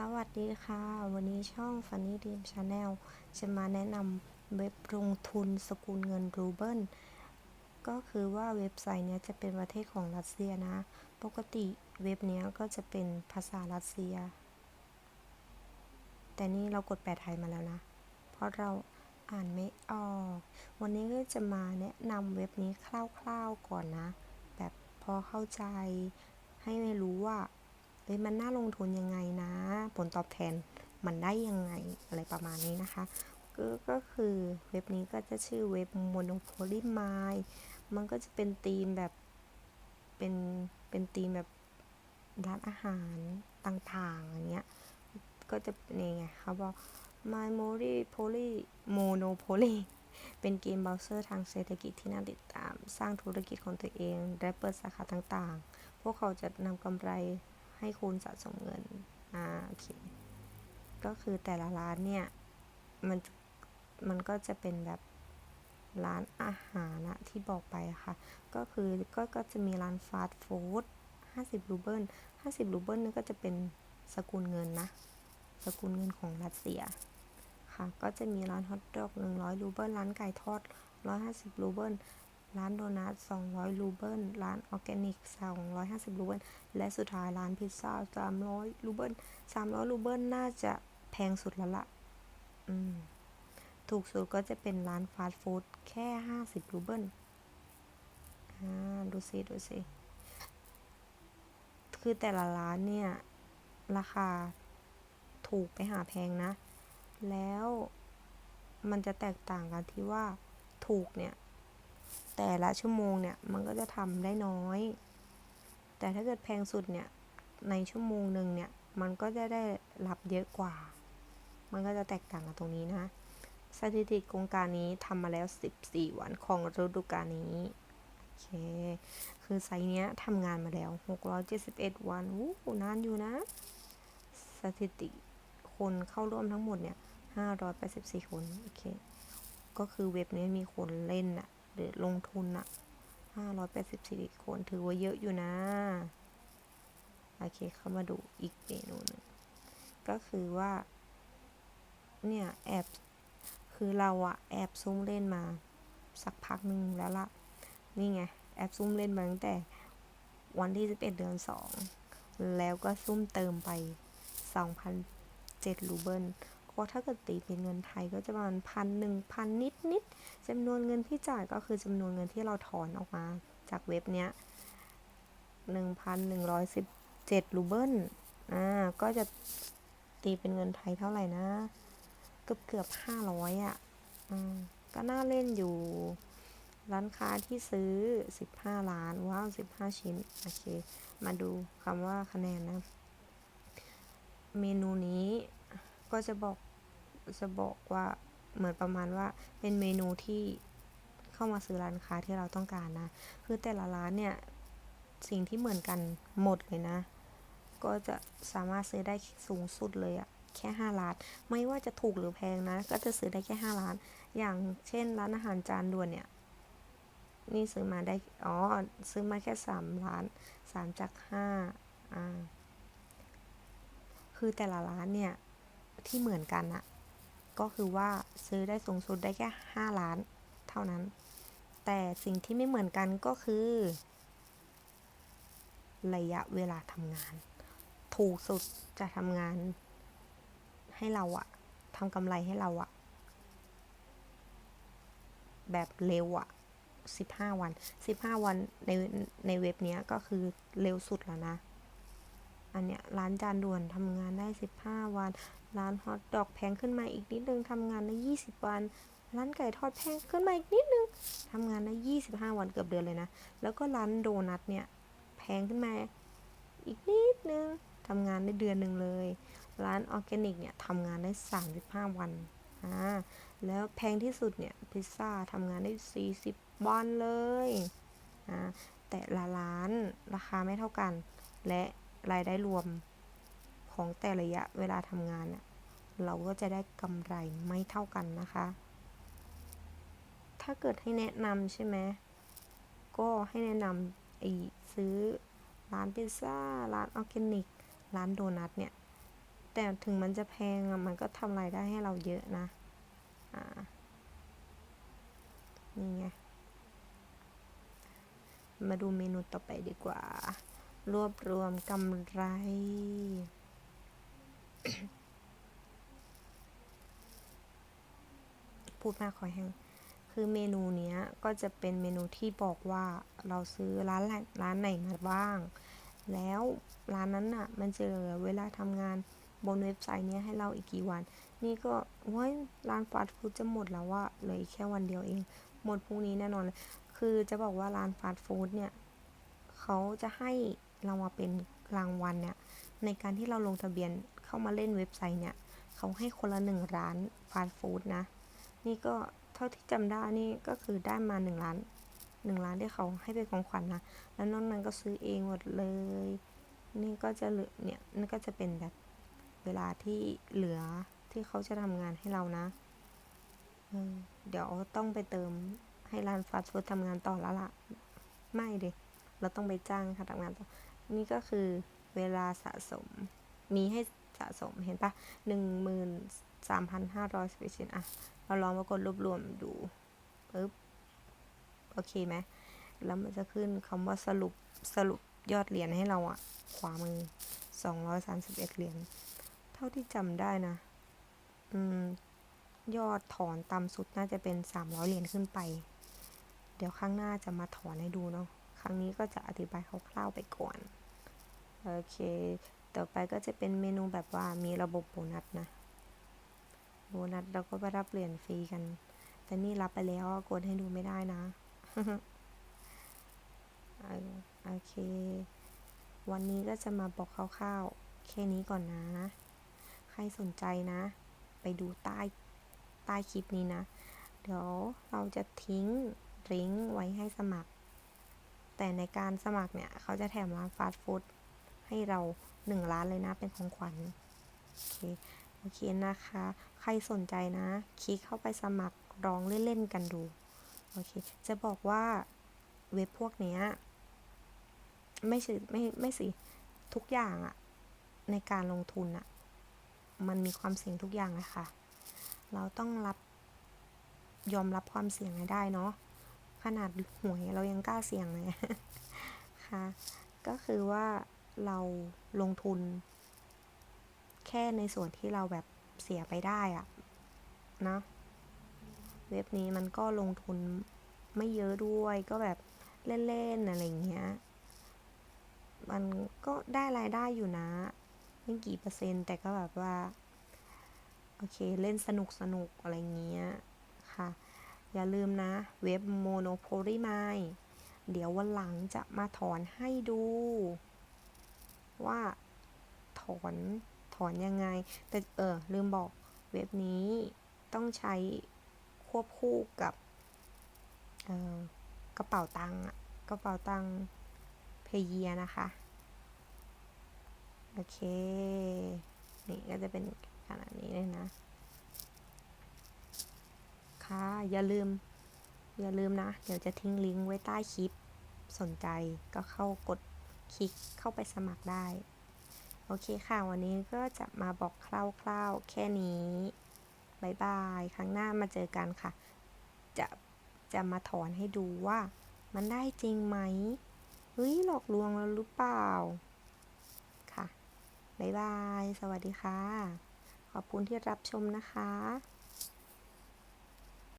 สวัสดีค่ะ วันนี้ช่อง Funny Dream Channel จะมาแนะนำเว็บลงทุนสกุลเงินรูเบิลก็คือว่าเว็บไซต์เนี้ยจะเป็นประเทศของรัสเซียนะ ปกติเว็บเนี้ยก็จะเป็นภาษารัสเซีย แต่นี่เรากดแปลไทยมาแล้วนะ เพราะเราอ่านไม่ออก วันนี้ก็จะมาแนะนำเว็บนี้คร่าวๆก่อนนะ แบบพอเข้าใจให้ไม่รู้ว่า เอ้ยมันน่าลงทุนยังไงนะ ผลตอบแทนมันได้ยังไงอะไรประมาณนี้นะคะ ก็ก็คือเว็บนี้ก็จะชื่อเว็บ Monopoly Mine มันก็จะเป็นธีมแบบเป็นเป็นธีมแบบร้านอาหารต่างๆอย่างเงี้ย ก็จะนยังไงเขาบอก My Monopoly Monopoly เป็นเกมเบราว์เซอร์ทางเศรษฐกิจที่น่าติดตาม สร้างธุรกิจของตัวเองและเปิดสาขาต่างๆ พวกเขาจะนำกำไร ให้คุณสะสมเงิน อ่า โอเค ก็คือแต่ละร้านเนี่ย มัน มันก็จะเป็นแบบร้านอาหารนะที่บอกไปค่ะ ก็คือก็ก็จะมีร้านฟาสต์ฟู้ด50 รูเบิล 50 รูเบิลนี่ก็จะเป็นสกุลเงินนะ สกุลเงินของรัสเซีย ค่ะ ก็จะมีร้านฮอทดอก 100 รูเบิล ร้านไก่ทอด 150 รูเบิล ร้านโดนัท 200 รูเบิล ร้านออร์แกนิก 250 รูเบิล และสุดท้ายร้านพิซซ่า 300 รูเบิล 300 รูเบิล น่าจะแพงสุดแล้วละอืม ถูกสุดก็จะเป็นร้านฟาสต์ฟู้ดแค่ 50 รูเบิล อ่า ดูสิ ดูสิ คือแต่ละร้านเนี่ย ราคาถูกไปหาแพงนะ แล้วมันจะแตกต่างกันที่ว่าถูกเนี่ย แต่ละชั่วโมงเนี่ยมันก็จะทำได้น้อย แต่ถ้าเกิดแพงสุดเนี่ยในชั่วโมงหนึ่งเนี่ยมันก็จะได้รับเยอะกว่า มันก็จะแตกต่างกันตรงนี้นะสถิติโครงการนี้ทำมาแล้ว 14 วันของฤดูกาลนี้ โอเค คือไซเนี้ยทำงานมาแล้ว 671 วันอู้นานอยู่นะ สถิติคนเข้าร่วมทั้งหมดเนี่ย 584 คน โอเค ก็คือเว็บนี้มีคนเล่นอะ หรือลงทุนอะ584คนถือว่าเยอะอยู่นะ โอเค เข้ามาดูอีกเมนูหนึ่งก็คือว่า เนี่ย แอบ คือเราอะแอบซุ่มเล่นมา สักพักหนึ่งแล้วละนี่ไง แอบซุ่มเล่นมาตั้งแต่วันที่ 11 เดือน 2 แล้วก็ซุ่มเติมไป 2,007รูเบิล ก็ถ้าเกิดตีเป็นเงินไทยก็จะประมาณพันหนึ่งพันนิดนิดจำนวนเงินที่จ่ายก็คือจำนวนเงินที่เราถอนออกมาจากเว็บเนี้ยหนึ่งพันหนึ่งร้อยสิบเจ็ดรูเบิลอ่าก็จะตีเป็นเงินไทยเท่าไหร่นะ เกือบเกือบห้าร้อยอะอืมก็น่าเล่นอยู่ ร้านค้าที่ซื้อ 15 ล้าน ว้าว 15 ชิ้น โอเค มาดูคำว่าคะแนนนะ เมนูนี้ก็จะบอก จะบอกว่าเหมือนประมาณว่าเป็นเมนูที่เข้ามาซื้อร้านค้าที่เราต้องการนะ คือแต่ละร้านเนี่ย สิ่งที่เหมือนกันหมดเลยนะ ก็จะสามารถซื้อได้สูงสุดเลยอะแค่ 5 ล้าน ไม่ว่าจะถูกหรือแพงนะ ก็จะซื้อได้แค่ 5 ล้าน อย่างเช่น ร้านอาหารจานด่วนเนี่ย นี่ซื้อมาได้ อ๋อ ซื้อมาแค่ 3 ล้าน 3 จาก 5 อ่า คือแต่ละร้านเนี่ย ที่เหมือนกันอะ ก็คือว่าซื้อได้สูงสุดได้แค่ 5 ล้านเท่านั้น แต่สิ่งที่ไม่เหมือนกันก็คือ ระยะเวลาทำงาน ถูกสุดจะทำงานให้เราอะทำกำไรให้เราอะแบบเร็วอะ15 วัน 15 วันในในเว็บนี้ก็คือเร็วสุดแล้วนะ อันเนี้ยร้านจานด่วนทำงานได้ 15 วัน ร้านฮอทดอกแพงขึ้นมาอีกนิดนึงทำงานได้ 20 วัน ร้านไก่ทอดแพงขึ้นมาอีกนิดนึงทำงานได้ 25 วันเกือบเดือนเลยนะ แล้วก็ร้านโดนัทเนี่ยแพงขึ้นมาอีกนิดนึงทำงานได้เดือนหนึ่งเลย ร้านออร์แกนิกเนี่ยทำงานได้ 35 วันอ่าแล้วแพงที่สุดเนี่ยพิซซ่าทำงานได้ 40 วันเลยอ่าแต่ละร้านราคาไม่เท่ากัน และ รายได้รวมของแต่ระยะเวลาทำงาน เราก็จะได้กำไรไม่เท่ากันนะคะ ถ้าเกิดให้แนะนำใช่ไหมก็ให้แนะนำไอ้ซื้อร้านพิซซ่า ร้านออร์แกนิก ร้านโดนัทเนี่ย แต่ถึงมันจะแพงมันก็ทำรายได้ให้เราเยอะนะ อ่า นี่ไง มาดูเมนูต่อไปดีกว่า รวบรวมกำไร พูดมากขอแห้งคือเมนูเนี้ยก็จะเป็นเมนูที่บอกว่าเราซื้อร้านไหนร้านไหนมาบ้าง แล้วร้านนั้นน่ะ มันจะเหลือเวลาทำงานบนเว็บไซต์เนี้ยให้เราอีกกี่วัน นี่ก็ว้ยร้านฟาสต์ฟู้ดจะหมดแล้วว่าเหลืออีกแค่วันเดียวเอง หมดพรุ่งนี้แน่นอนเลย คือจะบอกว่าร้านฟาสต์ฟู้ดเนี่ย เขาจะให้ เรามาเป็นรางวัลเนี่ยในการที่เราลงทะเบียนเข้ามาเล่นเว็บไซต์เนี่ยเขาให้คนละหนึ่งร้านฟาสต์ฟู้ดนะ นี่ก็เท่าที่จำได้นี่ก็คือได้มาหนึ่งล้านหนึ่งล้านที่เขาให้เป็นของขวัญนะแล้วนอกนั้นก็ซื้อเองหมดเลย นี่ก็จะเหลือเนี่ยนี่ก็จะเป็นแบบเวลาที่เหลือที่เขาจะทำงานให้เรานะเดี๋ยวต้องไปเติมให้ร้านฟาสต์ฟู้ดทำงานต่อแล้วล่ะ ไม่เดิ เราต้องไปจ้างค่ะทำงานต่อ นี่ก็คือเวลาสะสม มีให้สะสมเห็นปะหนึ่งหมื่นสามพันห้าร้อยสเปเชียลอะเราลองมากดรวบรวมดูปึ๊บ โอเคไหม แล้วมันจะขึ้นคำว่าสรุปสรุปยอดเหรียญให้เราอะขวามือสองร้อยสามสิบเอ็ดเหรียญ เท่าที่จำได้นะ อืม ยอดถอนต่ำสุดน่าจะเป็นสามร้อยเหรียญขึ้นไป เดี๋ยวข้างหน้าจะมาถอนให้ดูเนาะ รั้งนี้ก็จะอธิบายคร่าวๆไปก่อน โอเค ต่อไปก็จะเป็นเมนูแบบว่ามีระบบโบนัสนะ โบนัสเราก็ไปรับเหรียญฟรีกัน แต่นี่รับไปแล้วกดให้ดูไม่ได้นะ โอเค วันนี้ก็จะมาบอกคร่าวๆ แค่นี้ก่อนนะ ใครสนใจนะ ไปดูใต้ใต้คลิปนี้นะ เดี๋ยวเราจะทิ้งลิงก์ไว้ให้สมัคร แต่ในการสมัครเนี่ย เขาจะแถมร้านฟาสต์ฟู้ดให้เราหนึ่งร้านเลยนะ เป็นของขวัญ โอเค โอเคนะคะ ใครสนใจนะ คลิกเข้าไปสมัครลองเล่น ๆ กันดู โอเค จะบอกว่าเว็บพวกเนี้ยไม่ใช่ไม่ไม่สิ ทุกอย่างอะในการลงทุนอะมันมีความเสี่ยงทุกอย่างเลยค่ะ เราต้องรับยอมรับความเสี่ยงให้ได้เนาะ ขนาดหวยเรายังกล้าเสี่ยงเลยค่ะ ก็คือว่าเราลงทุน แค่ในส่วนที่เราแบบเสียไปได้อะนะเว็บนี้มันก็ลงทุนไม่เยอะด้วยก็แบบเล่นๆอะไรเงี้ย มันก็ได้รายได้อยู่นะ ไม่กี่เปอร์เซ็นต์ แต่ก็แบบว่า โอเคเล่นสนุกสนุกอะไรเงี้ยค่ะ อย่าลืมนะเว็บ Monopoly m i เดี๋ยววันหลังจะมาถอนให้ดู ว่าถอนถอนยังไง แต่เออลืมบอกเว็บนี้ต้องใช้ควบคู่กับกระเป๋าตังค์กระเป๋าตังค์เพเยียนะคะ โอเค นี่ก็จะเป็นขนาดนี้เลยนะ ค่ะ อย่าลืม อย่าลืมนะ เดี๋ยวจะทิ้งลิงก์ไว้ใต้คลิป สนใจก็เข้ากดคลิกเข้าไปสมัครได้ โอเคค่ะ วันนี้ก็จะมาบอกคร่าวๆ แค่นี้บายบาย ครั้งหน้ามาเจอกันค่ะ จะจะมาถอนให้ดูว่ามันได้จริงไหม เฮ้ย หลอกลวงเราหรือเปล่า ค่ะบายบาย สวัสดีค่ะ ขอบคุณที่รับชมนะคะ